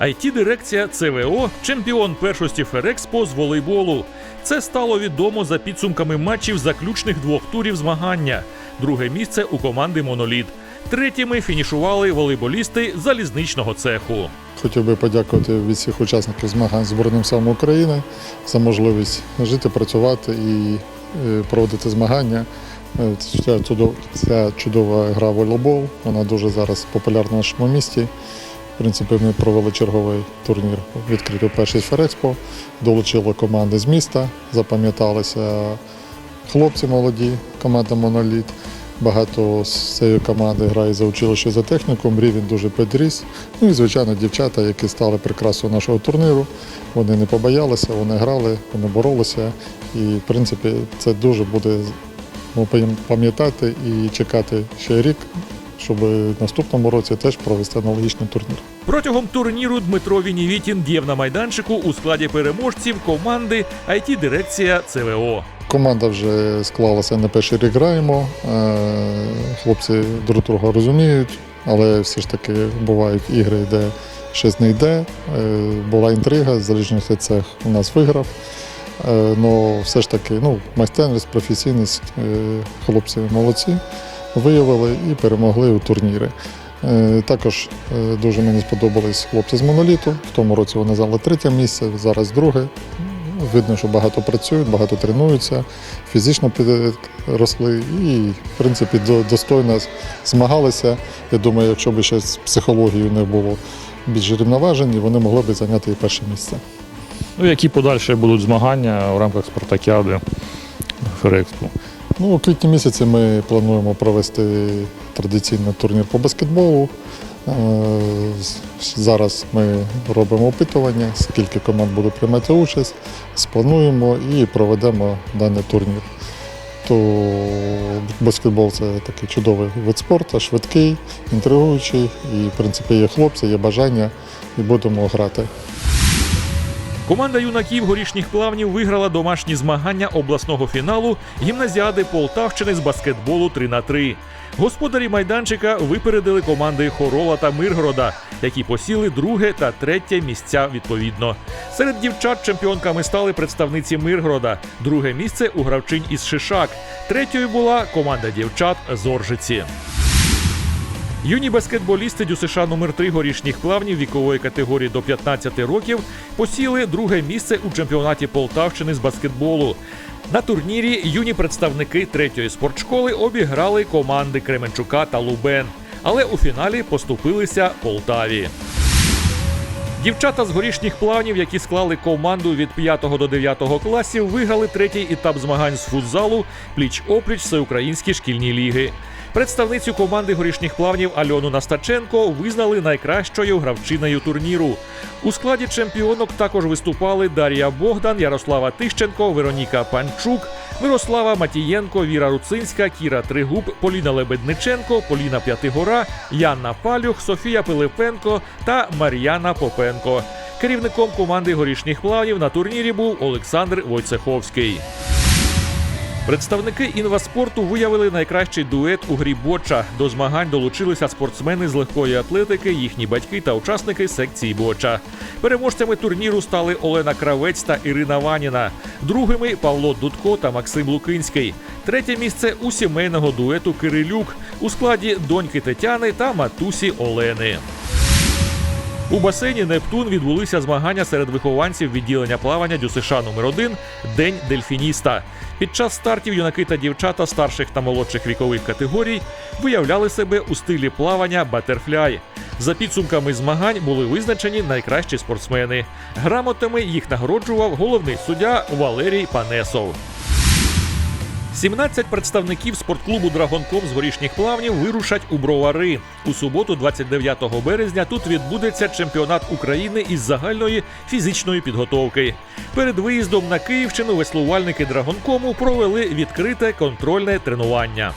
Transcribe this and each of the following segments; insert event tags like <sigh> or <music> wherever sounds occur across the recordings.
it дирекція ЦВО, чемпіон першості Ферекспо з волейболу. Це стало відомо за підсумками матчів заключних двох турів змагання. Друге місце у команди Моноліт. Третіми фінішували волейболісти залізничного цеху. Хотів би подякувати від всіх учасників змагань Збройним силам України за можливість жити, працювати і е, проводити змагання. Е, Ця чудова, гра волейбол, вона дуже зараз популярна в нашому місті. В принципі, ми провели черговий турнір відкритий перший Ферекспо, долучили команди з міста, запам'яталися хлопці молоді, команда Моноліт. Багато з цієї команди грає за училище за технікум, рівень дуже підріс. Ну і, звичайно, дівчата, які стали прикрасою нашого турниру, вони не побоялися, вони грали, вони боролися. І, в принципі, це дуже буде пам'ятати і чекати ще рік, щоб в наступному році теж провести аналогічний турнір. Протягом турніру Дмитро Вінівітін діяв на майданчику у складі переможців команди it дирекція ЦВО. Команда вже склалася на перший рік граємо. Е, Хлопці друг друга розуміють, але все ж таки бувають ігри, де щось не йде. Е, Була інтрига, залежності цех у нас виграв. Але все ж таки ну, майстерність, професійність, е, хлопці молодці, виявили і перемогли у турнірі. Е, Також е, дуже мені сподобались хлопці з моноліту. В тому році вони зайняли третє місце, зараз друге. Видно, що багато працюють, багато тренуються, фізично підросли і, в принципі, достойно змагалися. Я думаю, якщо б ще з психологією не було більш рівноважені, вони могли б зайняти і перше місце. Ну, які подальші будуть змагання в рамках спартакіади Ферекспо? Ну, у квітні місяці ми плануємо провести традиційний турнір по баскетболу. Е, Зараз ми робимо опитування, скільки команд буде приймати участь, сплануємо і проведемо даний турнір. То баскетбол це такий чудовий вид спорту, швидкий, інтригуючий, і в принципі є хлопці, є бажання, і будемо грати. Команда юнаків горішніх плавнів виграла домашні змагання обласного фіналу гімназіади Полтавщини з баскетболу 3 на 3 Господарі майданчика випередили команди Хорола та Миргорода, які посіли друге та третє місця відповідно. Серед дівчат чемпіонками стали представниці Миргорода, друге місце у гравчинь із Шишак. Третьою була команда дівчат з Оржиці. Юні баскетболісти ДЮСШ номер 3 горішніх плавнів вікової категорії до 15 років посіли друге місце у чемпіонаті Полтавщини з баскетболу. На турнірі юні представники третьої спортшколи обіграли команди Кременчука та Лубен, але у фіналі поступилися Полтаві. Дівчата з горішніх плавнів, які склали команду від 5 до 9 класів, виграли третій етап змагань з футзалу пліч-опліч всеукраїнські шкільні ліги. Представницю команди горішніх плавнів Альону Настаченко визнали найкращою гравчиною турніру. У складі чемпіонок також виступали Дар'я Богдан, Ярослава Тищенко, Вероніка Панчук, Мирослава Матієнко, Віра Руцинська, Кіра Тригуб, Поліна Лебедниченко, Поліна П'ятигора, Яна Палюх, Софія Пилипенко та Мар'яна Попенко. Керівником команди горішніх плавнів на турнірі був Олександр Войцеховський. Представники інваспорту виявили найкращий дует у грі боча. До змагань долучилися спортсмени з легкої атлетики, їхні батьки та учасники секції боча. Переможцями турніру стали Олена Кравець та Ірина Ваніна. Другими Павло Дудко та Максим Лукинський. Третє місце у сімейного дуету Кирилюк у складі доньки Тетяни та матусі Олени. У басейні Нептун відбулися змагання серед вихованців відділення плавання ДЮСШ номер 1 День дельфініста. Під час стартів юнаки та дівчата старших та молодших вікових категорій виявляли себе у стилі плавання батерфляй. За підсумками змагань були визначені найкращі спортсмени. Грамотами їх нагороджував головний суддя Валерій Панесов. 17 представників спортклубу Драгонком з горішніх плавнів вирушать у бровари. У суботу, 29 березня, тут відбудеться чемпіонат України із загальної фізичної підготовки. Перед виїздом на Київщину веслувальники Драгонкому провели відкрите контрольне тренування.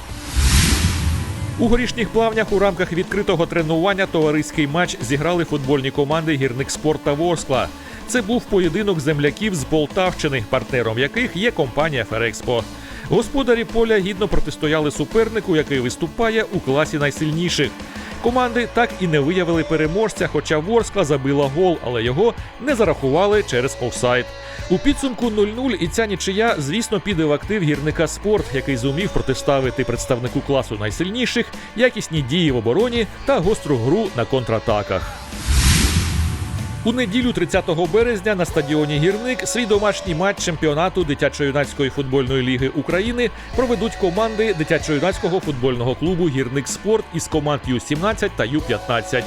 У горішніх плавнях у рамках відкритого тренування товариський матч зіграли футбольні команди Гірник Спорт та Ворскла. Це був поєдинок земляків з Полтавщини, партнером яких є компанія Ферекспо. Господарі поля гідно протистояли супернику, який виступає у класі найсильніших. Команди так і не виявили переможця, хоча Ворскла забила гол, але його не зарахували через офсайд. У підсумку 0-0 і ця нічия, звісно, піде в актив гірника спорт, який зумів протиставити представнику класу найсильніших, якісні дії в обороні та гостру гру на контратаках. У неділю 30 березня на стадіоні Гірник свій домашній матч чемпіонату дитячо-юнацької футбольної ліги України проведуть команди дитячо-юнацького футбольного клубу Гірник Спорт із команд Ю-17 та Ю-15.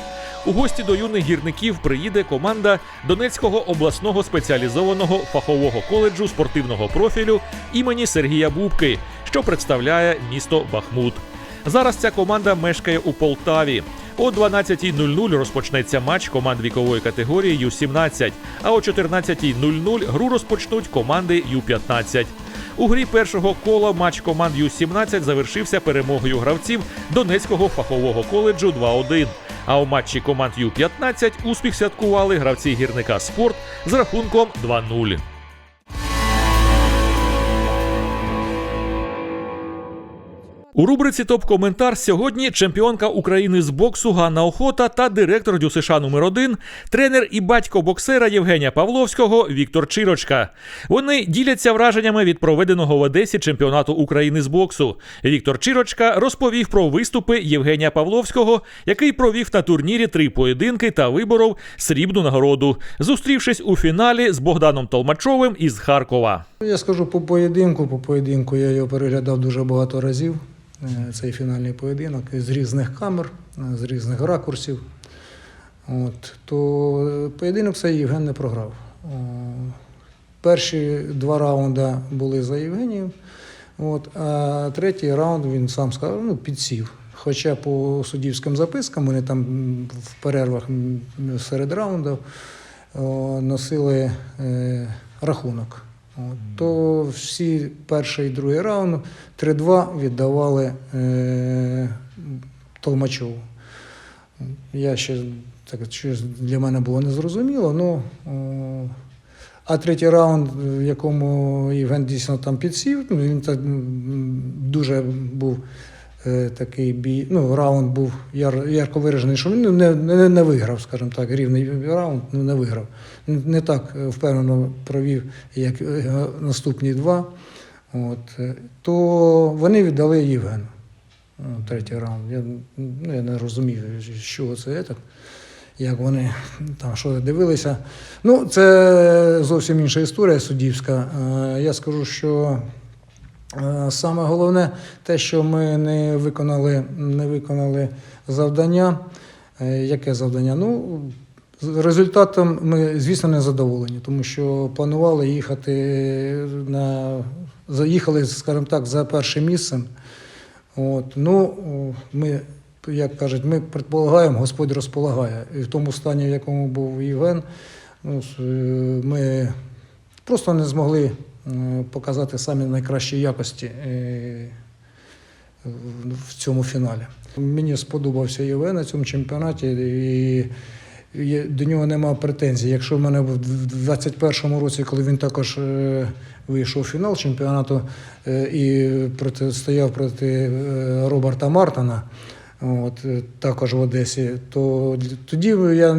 У гості до юних гірників приїде команда Донецького обласного спеціалізованого фахового коледжу спортивного профілю імені Сергія Бубки, що представляє місто Бахмут. Зараз ця команда мешкає у Полтаві. О 12.00 розпочнеться матч команд вікової категорії Ю-17, а о 14.00 гру розпочнуть команди Ю-15. У грі першого кола матч команд Ю-17 завершився перемогою гравців Донецького фахового коледжу 2-1. А у матчі команд Ю-15 успіх святкували гравці гірника спорт з рахунком 2-0. У рубриці Топ-коментар сьогодні чемпіонка України з боксу Ганна Охота та директор ДЮСШ номер 1 тренер і батько боксера Євгенія Павловського Віктор Чирочка. Вони діляться враженнями від проведеного в Одесі чемпіонату України з боксу. Віктор Чирочка розповів про виступи Євгенія Павловського, який провів на турнірі три поєдинки та виборов срібну нагороду, зустрівшись у фіналі з Богданом Толмачовим із Харкова. Я скажу по поєдинку. По поєдинку я його переглядав дуже багато разів. Е, Цей фінальний поєдинок з різних камер, е, з різних ракурсів. От, то е, поєдинок цей Євген не програв. Перші два раунди були за Євгенієм, от, а третій раунд він сам сказав, ну, підсів. Хоча по суддівським запискам вони там в перервах серед раундів носили е, рахунок. От, то всі перший і другий раунд 3-2 віддавали е, Толмачову. Я ще так щось для мене було незрозуміло. Ну, о, а третій раунд, в якому Євген дійсно там підсів, ну, він так дуже був е, такий бій. Ну, раунд був яр, ярко виражений, що він не, не, не виграв, скажімо так, рівний раунд, ну не виграв. Не, так е, впевнено провів, як е, наступні два. От, е, то вони віддали Євгену. Ну, Третій раунд. Я, ну, я не розумів, що це. Так як вони там що дивилися. Ну, це зовсім інша історія суддівська. Я скажу, що саме головне те, що ми не виконали, не виконали завдання. Яке завдання? Ну, результатом ми, звісно, не задоволені, тому що планували їхати на заїхали, скажімо так, за першим місцем. От, ну, ми, як кажуть, ми предполагаємо, Господь розполагає. І в тому стані, в якому був Євген, ну, е, ми просто не змогли е, показати самі найкращі якості е, в- цьому фіналі. Мені сподобався Євген на цьому чемпіонаті, і до нього немає претензій. Якщо в мене в 2021 році, коли він також е, вийшов у фінал чемпіонату е, і протистояв проти е, Роберта Мартона, от, також в Одесі, то тоді я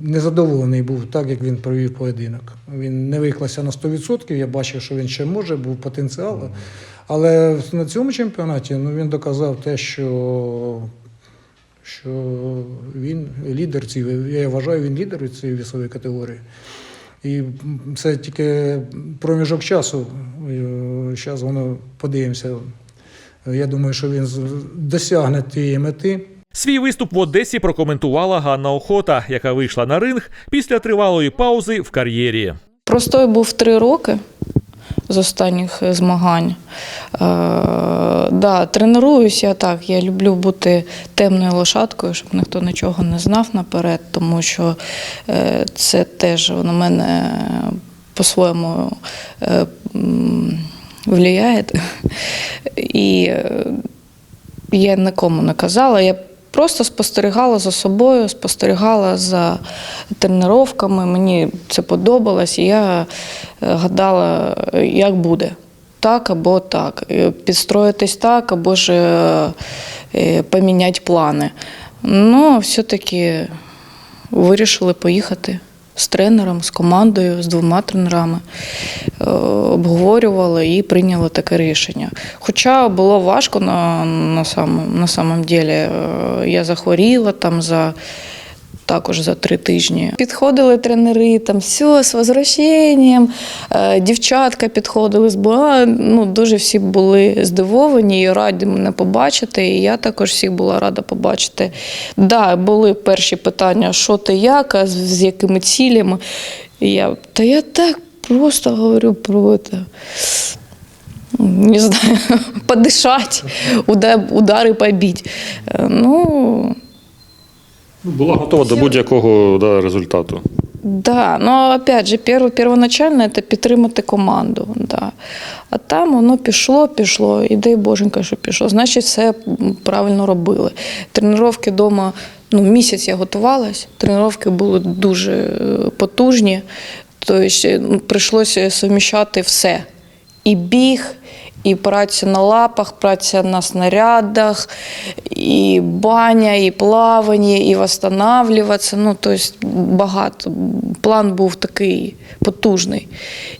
незадоволений був так, як він провів поєдинок. Він не виклався на 100%, я бачив, що він ще може, був потенціал. Але на цьому чемпіонаті ну, він доказав те, що, що він лідер цієї, я вважаю, він лідер цієї вісової категорії. І це тільки проміжок часу. Зараз воно подивимося. Я думаю, що він досягне тієї мети. Свій виступ в Одесі прокоментувала Ганна Охота, яка вийшла на ринг після тривалої паузи в кар'єрі. Простой був три роки з останніх е, змагань. Е, да, тренуюся так. Я люблю бути темною лошадкою, щоб ніхто нічого не знав наперед, тому що е, це теж на мене по-своєму е, впливає. <laughs> І е, я нікому не казала. Я просто спостерігала за собою, спостерігала за тренуваннями. Мені це подобалось, і я е, гадала, як буде. Так або так. Е, Підстроїтись так, або ж е, поміняти плани. Ну, все-таки вирішили поїхати з тренером, з командою, з двома тренерами. Е, Обговорювали і прийняли таке рішення. Хоча було важко на, на, самом, на самом деле. Е, Я захворіла там за. Також за три тижні підходили тренери, там все з возвращенням. Е, Дівчатка підходили з БА. Ну дуже всі були здивовані і раді мене побачити. І я також всіх була рада побачити. Да, були перші питання, що ти як, а з, якими цілями. І я, та я так просто говорю про це. Не знаю, <laughs> подышать, удар- удары побить. Е, Ну, Була готова до будь-якого да, результату. Да, но опять же, перво, первоначально це підтримати команду. Да. А там воно пішло, пішло, і дай боженька, що пішло. Значить, все правильно робили. Тренування вдома, ну, місяць я готувалась, тренування були дуже е, потужні. Тобто ну, прийшлося суміщати все. І біг, і праця на лапах, праця на снарядах, і баня, і плавання, і восстанавливатися. Ну, тобто багато. План був такий потужний.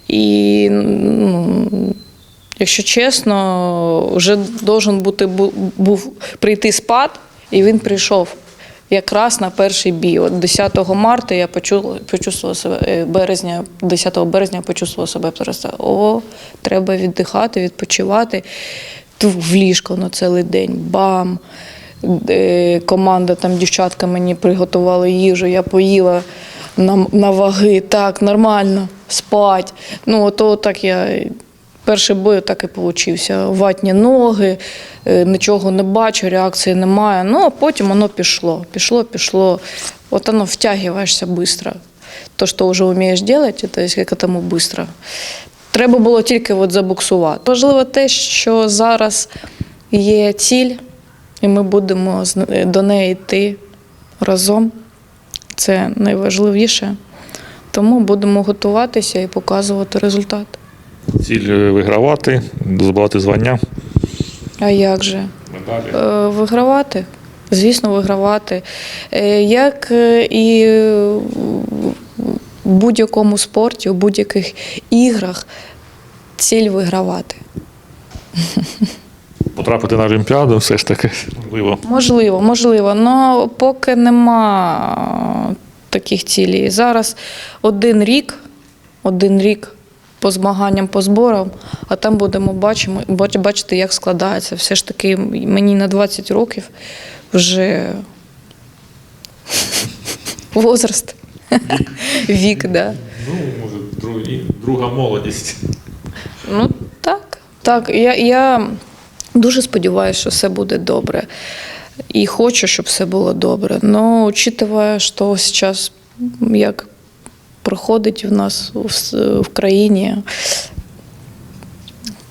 І, ну, якщо чесно, вже должен бути був прийти спад, і він прийшов. Якраз на перший бій. От 10 марта я почула, почувствувала себе е, березня, 10 березня я почувствувала себе просто о, треба віддихати, відпочивати. В ліжко на цілий день. Бам! Е, Команда там дівчатка мені приготували їжу, я поїла на, на ваги, так, нормально, спать. Ну, ото так я Перший бой так і получився. Ватні ноги, е, нічого не бачу, реакції немає. Ну, а потім воно пішло. Пішло, пішло. От воно втягуєшся швидко. То, що вже вмієш робити, то як тому швидко. Треба було тільки от забуксувати. Важливо те, що зараз є ціль, і ми будемо до неї йти разом. Це найважливіше. Тому будемо готуватися і показувати результат. Ціль е, вигравати, здобувати звання. А як же? Медалі. Е, Вигравати, звісно, вигравати. Е, Як і в будь-якому спорті, у будь-яких іграх ціль вигравати. <laughs> Потрапити на Олімпіаду все ж таки можливо. Можливо, можливо, але поки нема таких цілей. Зараз один рік, один рік по змаганням, по зборам, а там будемо бачимо, бачити, як складається. Все ж таки, мені на 20 років вже <laughs> возраст. Вік, да. Ну, може, друга молодість. Ну так. Так, я, я дуже сподіваюся, що все буде добре. І хочу, щоб все було добре. Но учитывая, що зараз як проходить в нас в, країні,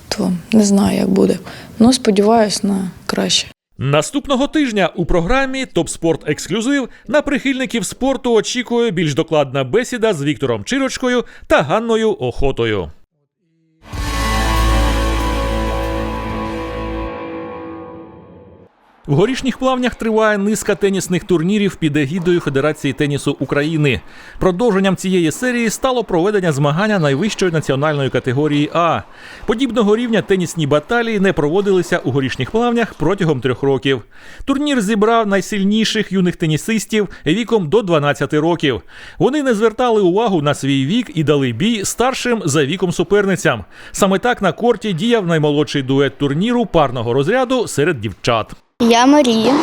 то не знаю, як буде. Ну, сподіваюся на краще. Наступного тижня у програмі Топ Спорт Ексклюзив на прихильників спорту очікує більш докладна бесіда з Віктором Чирочкою та Ганною Охотою. В горішніх плавнях триває низка тенісних турнірів під егідою Федерації тенісу України. Продовженням цієї серії стало проведення змагання найвищої національної категорії А. Подібного рівня тенісні баталії не проводилися у горішніх плавнях протягом трьох років. Турнір зібрав найсильніших юних тенісистів віком до 12 років. Вони не звертали увагу на свій вік і дали бій старшим за віком суперницям. Саме так на корті діяв наймолодший дует турніру парного розряду серед дівчат. Я Марія.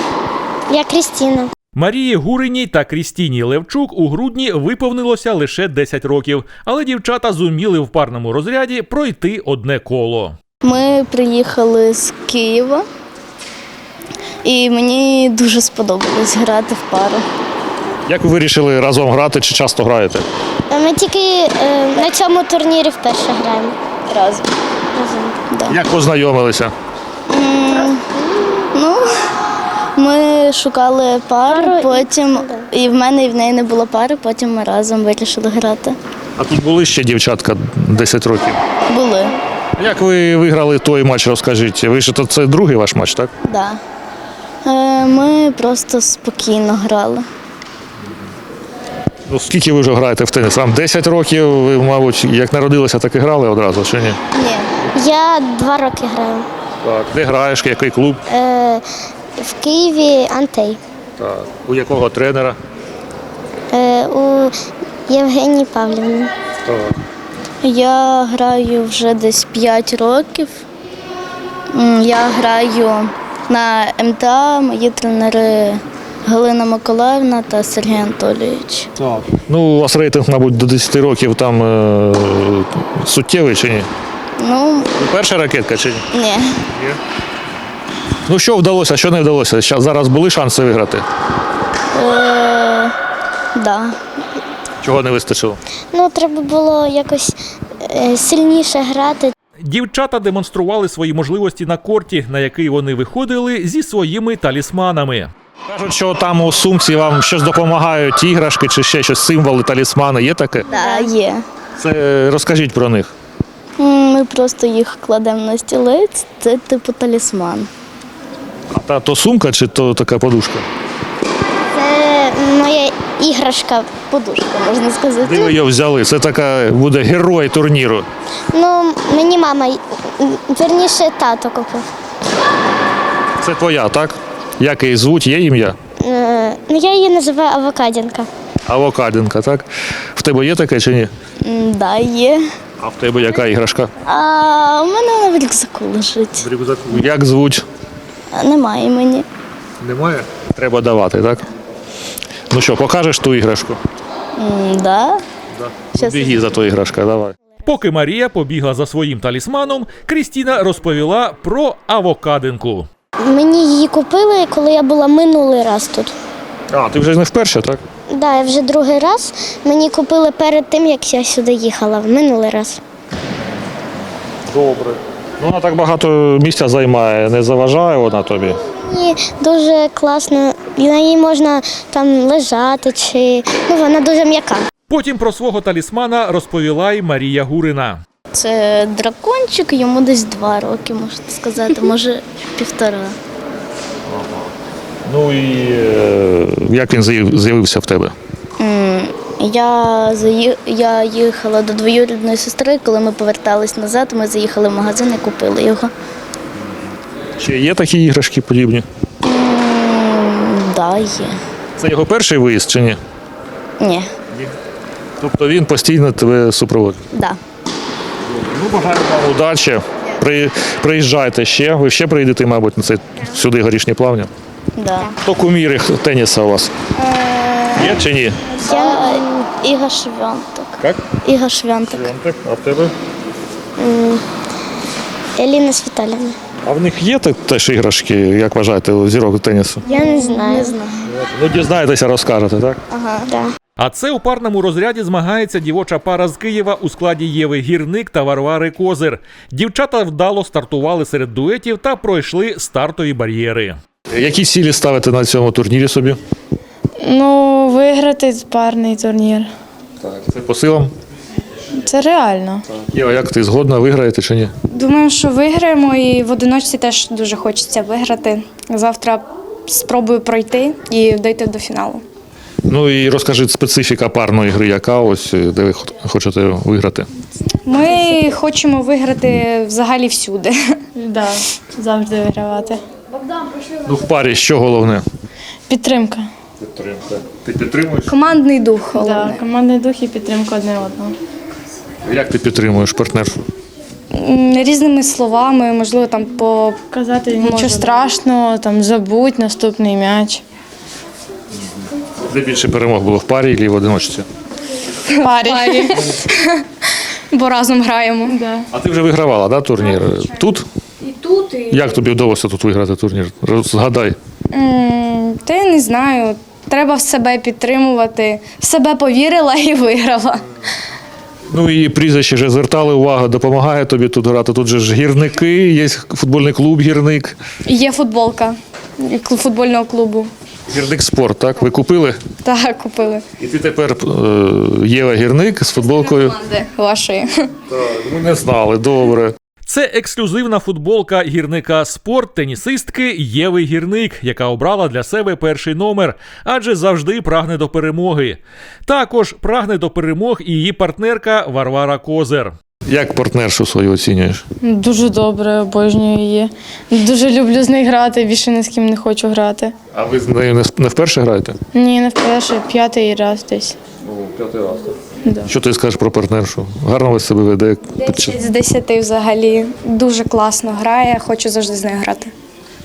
Я Крістіна. Марії Гуриній та Крістіні Левчук у грудні виповнилося лише 10 років, але дівчата зуміли в парному розряді пройти одне коло. Ми приїхали з Києва, і мені дуже сподобалось грати в пару. Як ви вирішили разом грати чи часто граєте? Ми тільки е, на цьому турнірі вперше граємо разом. Разом. Да. Як познайомилися? Ну, ми шукали пару, потім і в мене, і в неї не було пари, потім ми разом вирішили грати. А тут були ще дівчатка 10 років. Були, Як ви виграли той матч, розкажіть? Ви ж то це другий ваш матч, так? да. Е, Ми просто спокійно грали. Ну, скільки ви вже граєте в теніс? Вам 10 років, ви, мабуть, як народилися, так і грали одразу, чи ні? Ні. Я два роки граю. Так. Де граєш, який клуб? Е, в Києві Антей. Так. У якого тренера? Е, у Євгенії Павлівні. Так. Я граю вже десь 5 років. Я граю на МТА, мої тренери Галина Миколаївна та Сергій Анатолійович. Так. Ну, у вас рейтинг, мабуть, до 10 років там е- суттєвий чи ні? Ну, Перша ракетка чи ні? ні. Ну що вдалося, що не вдалося? Ща- Зараз були шанси виграти. Е, да. Чого не вистачило? Ну, треба було якось е, сильніше грати. Дівчата демонстрували свої можливості на корті, на який вони виходили зі своїми талісманами. Кажуть, що там у сумці вам щось допомагають, іграшки чи ще щось, символи, талісмани. Є таке? Да, є. Це е, розкажіть про них. М, Ми просто їх кладемо на стілець, це типу талісман. А та то сумка чи то така подушка? Це моя іграшка, подушка, можна Де сказати. ви її взяли? Це така буде герой турніру. Ну, мені мама, м, вірніше, тато купив. Це твоя, так? Як її звуть, є ім'я? Е, Ну, я її називаю авокадінка. Авокадинка, так? В тебе є таке чи ні? М, Да, є. А в тебе яка іграшка? А у мене вона в рюкзаку лежить. Як звуть? Немає мені. Немає. Треба давати, так? Ну що, покажеш ту іграшку? М, Да. Щас. Біги за ту іграшку, давай. Поки Марія побігла за своїм талісманом, Крістіна розповіла про авокадинку. Мені її купили, коли я була минулий раз тут. А, ти вже не вперше, так? Да, я вже другий раз. Мені купили перед тим, як я сюди їхала, в минулий раз. Добре. Ну, вона так багато місця займає, не заважає вона тобі. Мені дуже класно. На ній можна там лежати чи ну вона дуже м'яка. Потім про свого талісмана розповіла й Марія Гурина. Це дракончик, йому десь два роки, можна сказати, може <laughs> півтора. Ну і е, як він з'явився в тебе? Я, я їхала до двоюрідної сестри, коли ми повертались назад, ми заїхали в магазин і купили його. Чи є такі іграшки подібні? Да, є. Це його перший виїзд чи ні? Ні, Тобто він постійно тебе супроводить. да. Ну, бажаю вам удачі. При, приїжджайте ще. Ви ще приїдете, мабуть, на цей сюди горішні плавня. Да. Хто кумір теніса у вас? Є чи ні? Я Іга Швянтик. Як? Іга Швянтик. А в тебе? Еліна Світаліна. А в них є теж іграшки, як вважаєте, у зірок тенісу? Я не знаю. Не знаю. Ну, дізнаєтеся, розкажете, так? Ага. Да. А це у парному розряді змагається дівоча пара з Києва у складі Єви Гірник та Варвари Козир. Дівчата вдало стартували серед дуетів та пройшли стартові бар'єри. Які цілі ставите на цьому турнірі собі? Ну, виграти парний турнір. Так. Це по силам? Це реально. Єва, як ти згодна, виграєте чи ні? Думаю, що виграємо, і в одиночці теж дуже хочеться виграти. Завтра спробую пройти і дойти до фіналу. Ну і розкажи специфіка парної гри, яка ось, де ви хочете виграти. Ми хочемо виграти взагалі всюди. <laughs> Да, завжди вигравати. Ну, в парі що головне? Підтримка. Підтримка. Ти підтримуєш? Командний дух. Да, командний дух і підтримка одне одного. Як ти підтримуєш партнершу? М, Різними словами, можливо, там по казати нічого страшного, там забудь наступний м'яч. Де більше перемог було в парі чи в одиночці? Парі. <laughs> Бо разом граємо. Да. А ти вже вигравала, да, турнір? Тут? І тут, і Як тобі вдалося тут виграти турнір? Згадай. М, Та я не знаю. Треба в себе підтримувати. В себе повірила і виграла. Ну і прізвище вже звертали увагу, допомагає тобі тут грати. Тут же ж гірники, є футбольний клуб гірник. Є футболка футбольного клубу. Гірник спорт, так? Ви купили? Так, купили. І ти тепер е, Єва Гірник з футболкою. Команди вашої. Так, ми не знали, добре. Це ексклюзивна футболка гірника спорт тенісистки Єви Гірник, яка обрала для себе перший номер, адже завжди прагне до перемоги. Також прагне до перемог і її партнерка Варвара Козер. Як партнершу свою оцінюєш? Дуже добре, обожнюю її. Дуже люблю з нею грати, більше ні з ким не хочу грати. А ви з нею не, вперше граєте? Ні, не вперше, п'ятий раз десь. П'ятий раз. Що ти скажеш про партнершу? Гарно ви себе веде. З 10 взагалі дуже класно грає, хочу завжди з нею грати.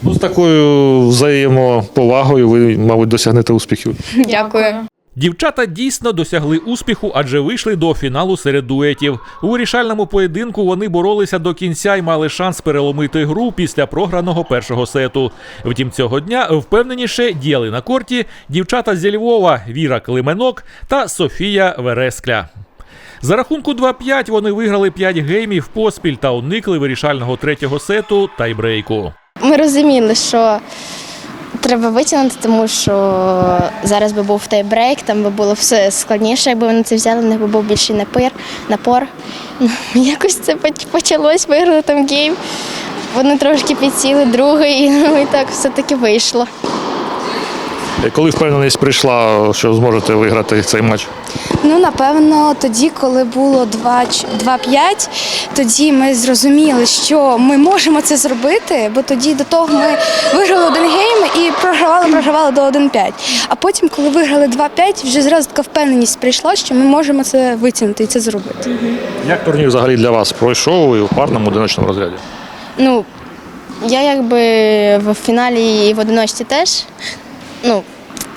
Ну, з такою взаємоповагою ви, мабуть, досягнете успіхів. Дякую. Дівчата дійсно досягли успіху, адже вийшли до фіналу серед дуетів. У вирішальному поєдинку вони боролися до кінця і мали шанс переломити гру після програного першого сету. Втім, цього дня впевненіше діяли на корті дівчата зі Львова Віра Клименок та Софія Верескля. За рахунку 2-5 вони виграли 5 геймів поспіль та уникли вирішального третього сету тайбрейку. Ми розуміли, що треба витягнути, тому що зараз би був тайбрейк, там би було все складніше, якби вони це взяли, в них би був більший напир, напор. <laughs> Якось це почалось, виграли там гейм. Вони трошки підсіли другий, <laughs> ну і так все-таки вийшло. Коли впевненість прийшла, що зможете виграти цей матч? Ну, напевно, тоді, коли було 2 ч- 2-5, тоді ми зрозуміли, що ми можемо це зробити, бо тоді до того ми виграли один гейм і програвали, програвали до 1-5. А потім, коли виграли 2-5, вже зразу така впевненість прийшла, що ми можемо це витягнути і це зробити. Як турнір взагалі для вас пройшов і у парному одиночному розряді? Ну, я якби в фіналі і в одиночці теж. Ну,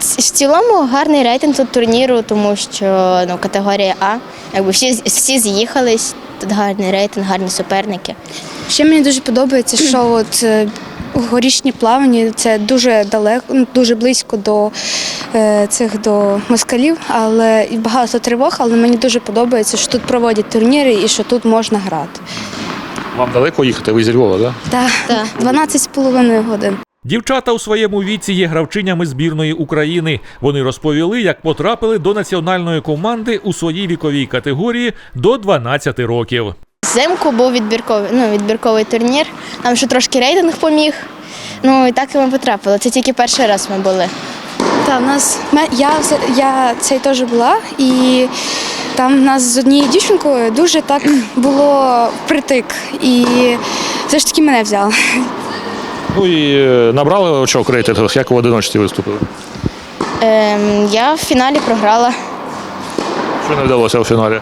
в цілому гарний рейтинг тут турніру, тому що ну, категорія А. Якби всі, всі з'їхались, тут гарний рейтинг, гарні суперники. Ще мені дуже подобається, що <clears throat> от е, горішні плавання це дуже далеко, ну, дуже близько до е, цих до москалів, але і багато тривог, але мені дуже подобається, що тут проводять турніри і що тут можна грати. Вам далеко їхати? Ви зі Львова, так? Так, Так. 12 з половиною годин. Дівчата у своєму віці є гравчинями збірної України. Вони розповіли, як потрапили до національної команди у своїй віковій категорії до 12 років. Взимку був відбірковий, ну, відбірковий турнір, нам ще трошки рейтинг поміг. Ну і так і ми потрапили. Це тільки перший раз ми були. Та в нас я, я цей теж була, і там в нас з однією дівчинкою дуже так було притик. І все ж таки мене взяли. Ну і е, набрали очок рейтингу, як в одиночці виступили. Ем, я в фіналі програла. Що не вдалося у фіналі?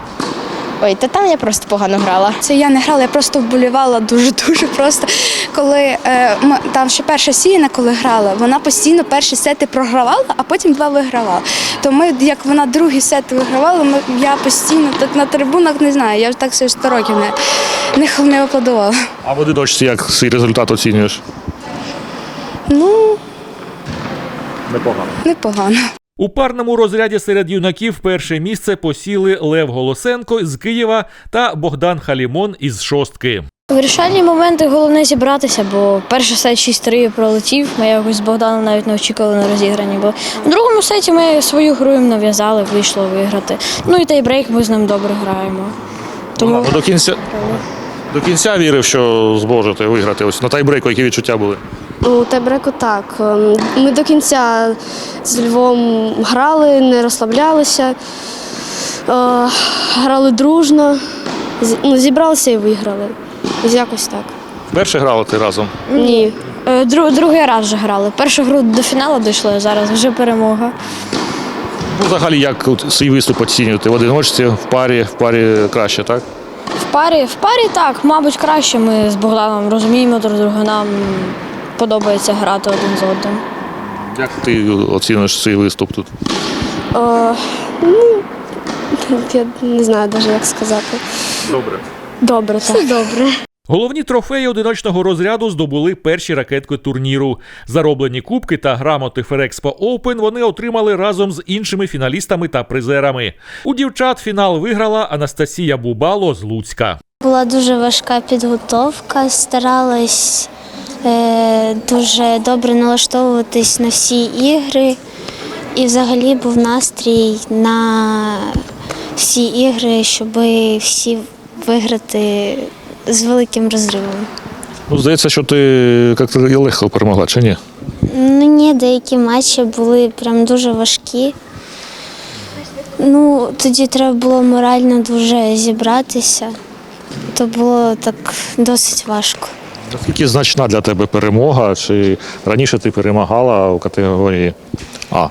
Ой, та там я просто погано грала. Це я не грала, я просто вболівала дуже-дуже просто. Коли е, там ще перша сіяна, коли грала, вона постійно перші сети програвала, а потім два вигравала. То ми, як вона другий сет вигравала, ми, я постійно так на трибунах не знаю, я так ще 100 років не, не, не аплодувала. А в одиночці як свій результат оцінюєш? Ну, Непогано. непогано. У парному розряді серед юнаків перше місце посіли Лев Голосенко з Києва та Богдан Халімон із шостки. Вирішальні моменти головне зібратися, бо перший сет 6-3 пролетів. Ми якось з Богданом навіть не очікували на розіграні. Бо в другому сеті ми свою гру їм нав'язали, вийшло виграти. Ну і тайбрейк ми з ним добре граємо. Тому до кінця. До кінця вірив, що зможете виграти. Ось на тайбрейку, які відчуття були. У Тайбреку так. Ем, Ми до кінця з Львом грали, не розслаблялися, е, грали дружно, ну, зібралися і виграли. Ось Якось так. Вперше грали ти разом. Ні. е, дру- другий раз вже грали. Першу гру до фіналу дійшли, а зараз вже перемога. Ну, взагалі, як свій виступ оцінювати? В одиночці, в парі, в парі краще, так? В парі, в парі так, мабуть, краще. Ми з Богданом розуміємо друг друга, нам подобається грати один з одним. Як ти оцінюєш свій виступ тут? Е, ну, я не знаю навіть, як сказати. Добре. Добре, так. Добре. Головні трофеї одиночного розряду здобули перші ракетки турніру. Зароблені кубки та грамоти Ферекспо Open вони отримали разом з іншими фіналістами та призерами. У дівчат фінал виграла Анастасія Бубало з Луцька. Була дуже важка підготовка, старалась е, дуже добре налаштовуватись на всі ігри. І взагалі був настрій на всі ігри, щоб всі виграти з великим розривом. Ну, здається, що ти як-то і легко перемогла, чи ні? Ну ні, деякі матчі були прям дуже важкі. Ну, тоді треба було морально дуже зібратися. То було так досить важко. Наскільки значна для тебе перемога? Чи раніше ти перемагала у категорії А?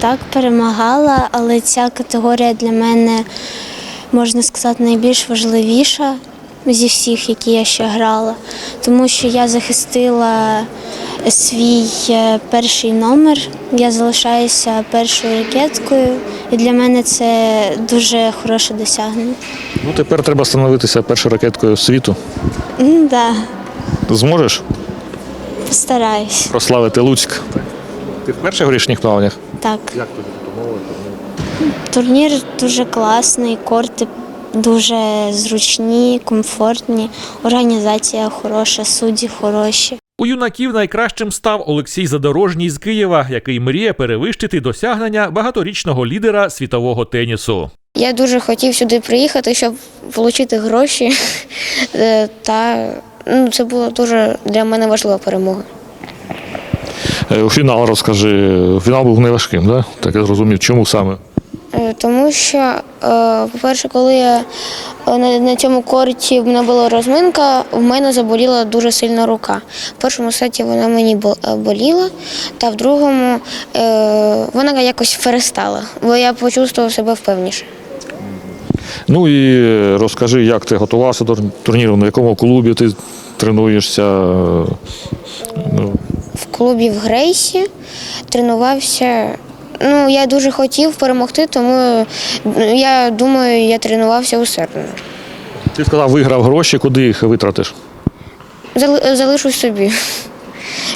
Так, перемагала, але ця категорія для мене, можна сказати, найбільш важливіша зі всіх, які я ще грала, тому що я захистила свій е, перший номер, я залишаюся першою ракеткою, і для мене це дуже хороше досягнення. Ну, тепер треба становитися першою ракеткою світу. М, Да, Зможеш постараюсь. прославити Луцьк? Ти вперше горішніх плавнях? Так. Як тобі? Турнір дуже класний, корти дуже зручні, комфортні, організація хороша, судді хороші. У юнаків найкращим став Олексій Задорожній з Києва, який мріє перевищити досягнення багаторічного лідера світового тенісу. Я дуже хотів сюди приїхати, щоб отримати гроші. <laughs> Е, Та ну, це була дуже для мене важлива перемога. Е, У фінал розкажи. Фінал був неважким, да? так я зрозумів. Чому саме? Тому що, е, по-перше, коли я е, на, цьому корті в мене була розминка, в мене заболіла дуже сильно рука. В першому сеті вона мені е, боліла, та в другому вона якось перестала, бо я почувствував себе впевніше. Ну і розкажи, як ти готувався до турніру, на якому клубі ти тренуєшся. Ну, В клубі в Грейсі тренувався. Ну, я дуже хотів перемогти, тому е, я думаю, я тренувався усердно. ти сказав, виграв гроші, куди їх витратиш? Зали- Залишу собі,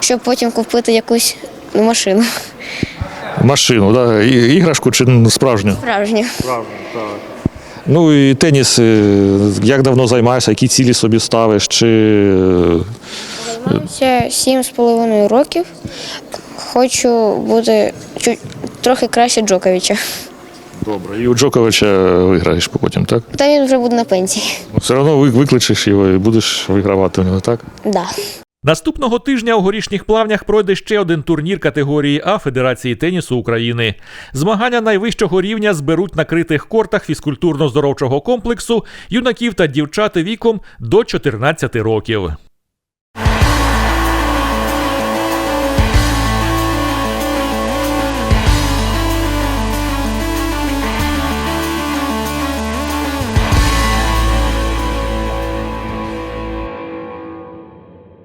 щоб потім купити якусь машину. Машину, да? І- іграшку чи справжню? Справжню. Ну і теніс, е, як давно займаєшся, які цілі собі ставиш? Чи е, Займаюся сім з половиною років. Хочу бути чуть трохи краще Джоковича. добре, і у Джоковича виграєш потім, так? Та він вже буде на пенсії. Ну, Все одно ви- викличеш його і будеш вигравати у нього, так? Да. Наступного тижня у горішніх плавнях пройде ще один турнір категорії А Федерації тенісу України. Змагання найвищого рівня зберуть на критих кортах фізкультурно-здоровчого комплексу юнаків та дівчат віком до 14 років.